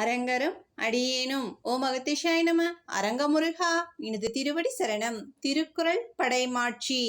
அரங்கரும் அடியேனும். ஓ மகத்திஷாய் நம. அரங்கமுருகா இனது திருவடி சரணம். திருக்குறள் படைமாட்சி.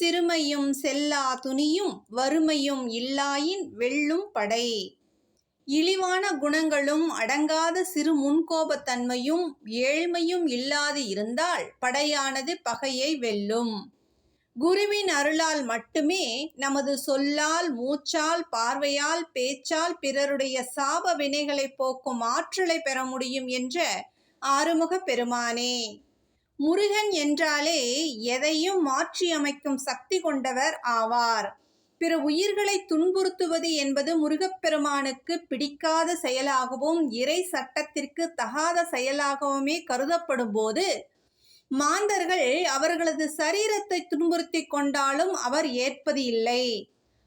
சிறுமையும் செல்லா துணியும் வறுமையும் இல்லாயின் வெள்ளும் படை. இழிவான குணங்களும் அடங்காத சிறு முன்கோபத்தன்மையும் ஏழ்மையும் இல்லாது இருந்தால் படையானது பகையை வெல்லும். குருவின் அருளால் மட்டுமே நமது சொல்லால் மூச்சால் பார்வையால் பேச்சால் பிறருடைய சாப வினைகளை போக்கும் ஆற்றலை பெற முடியும் என்ற ஆறுமுக பெருமானே. முருகன் என்றாலே எதையும் மாற்றி அமைக்கும் சக்தி கொண்டவர் ஆவார். பிற உயிர்களை துன்புறுத்துவது என்பது முருகப்பெருமானுக்கு பிடிக்காத செயலாகவும் இறை சட்டத்திற்கு தகாத செயலாகவுமே கருதப்படும் போது மாந்தர்கள் அவர்களது சரீரத்தை துன்புறுத்தி கொண்டாலும் அவர் ஏற்பது இல்லை.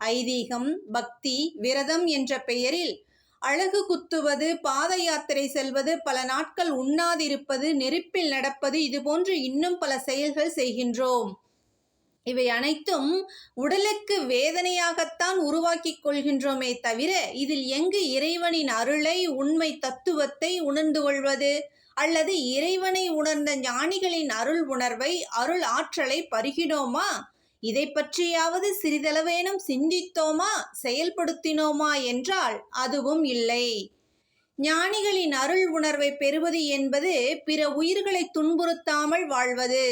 ஐதீகம் பக்தி விரதம் என்ற பெயரில் அழகு குத்துவது பாத யாத்திரை செல்வது பல நாட்கள் உண்ணாதிருப்பது நெருப்பில் நடப்பது இதுபோன்று இன்னும் பல செயல்கள் செய்கின்றோம். இவை அனைத்தும் உடலுக்கு வேதனையாகத்தான் உருவாக்கி கொள்கின்றோமே தவிர இதில் எங்கு இறைவனின் அருளை உண்மை தத்துவத்தை உணர்ந்து கொள்வது அல்லது இறைவனை உணர்ந்த ஞானிகளின் அருள் உணர்வை அருள் ஆற்றலை பருகினோமா? இதை பற்றியாவது சிறிதளவேனும் சிந்தித்தோமா? செயல்படுத்தினோமா என்றால் அதுவும் இல்லை. ஞானிகளின் அருள் உணர்வை பெறுவது என்பது பிற உயிர்களை துன்புறுத்தாமல் வாழ்வது.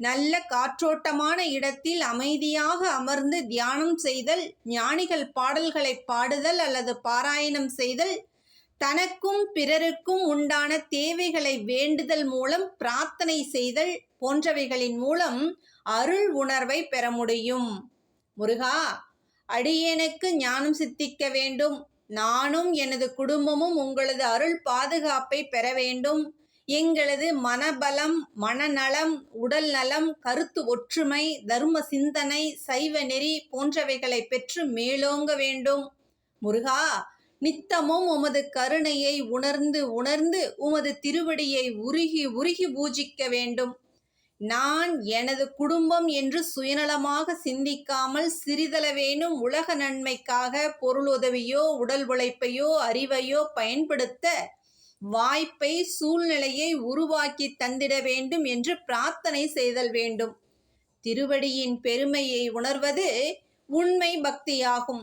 நல்ல காற்றோட்டமான இடத்தில் அமைதியாக அமர்ந்து தியானம் செய்தல் ஞானிகள் பாடல்களை பாடுதல் அல்லது பாராயணம் செய்தல் தனக்கும் பிறருக்கும் உண்டான தேவைகளை வேண்டுதல் மூலம் பிரார்த்தனை செய்தல் போன்றவைகளின் மூலம் அருள் உணர்வை பெற முடியும். முருகா அடியேனுக்கு ஞானம் சித்திக்க வேண்டும். நானும் எனது குடும்பமும் உங்களது அருள் பாதுகாப்பை பெற வேண்டும். எங்களது மனபலம் மனநலம் உடல் நலம் கருத்து ஒற்றுமை தர்ம சிந்தனை சைவ நெறி போன்றவைகளை பெற்று மேலோங்க வேண்டும். முருகா நித்தமும் உமது கருணையை உணர்ந்து உணர்ந்து உமது திருவடியை உருகி உருகி பூஜிக்க வேண்டும். நான் எனது குடும்பம் என்று சுயநலமாக சிந்திக்காமல் சிறிதளவேனும் உலக நன்மைக்காக பொருளுதவியோ உடல் உழைப்பையோ அறிவையோ பயன்படுத்த வாய்ப்பை சூழ்நிலையை உருவாக்கி தந்திட வேண்டும் என்று பிரார்த்தனை செய்தல் வேண்டும். திருவடியின் பெருமையை உணர்வது உண்மை பக்தியாகும்.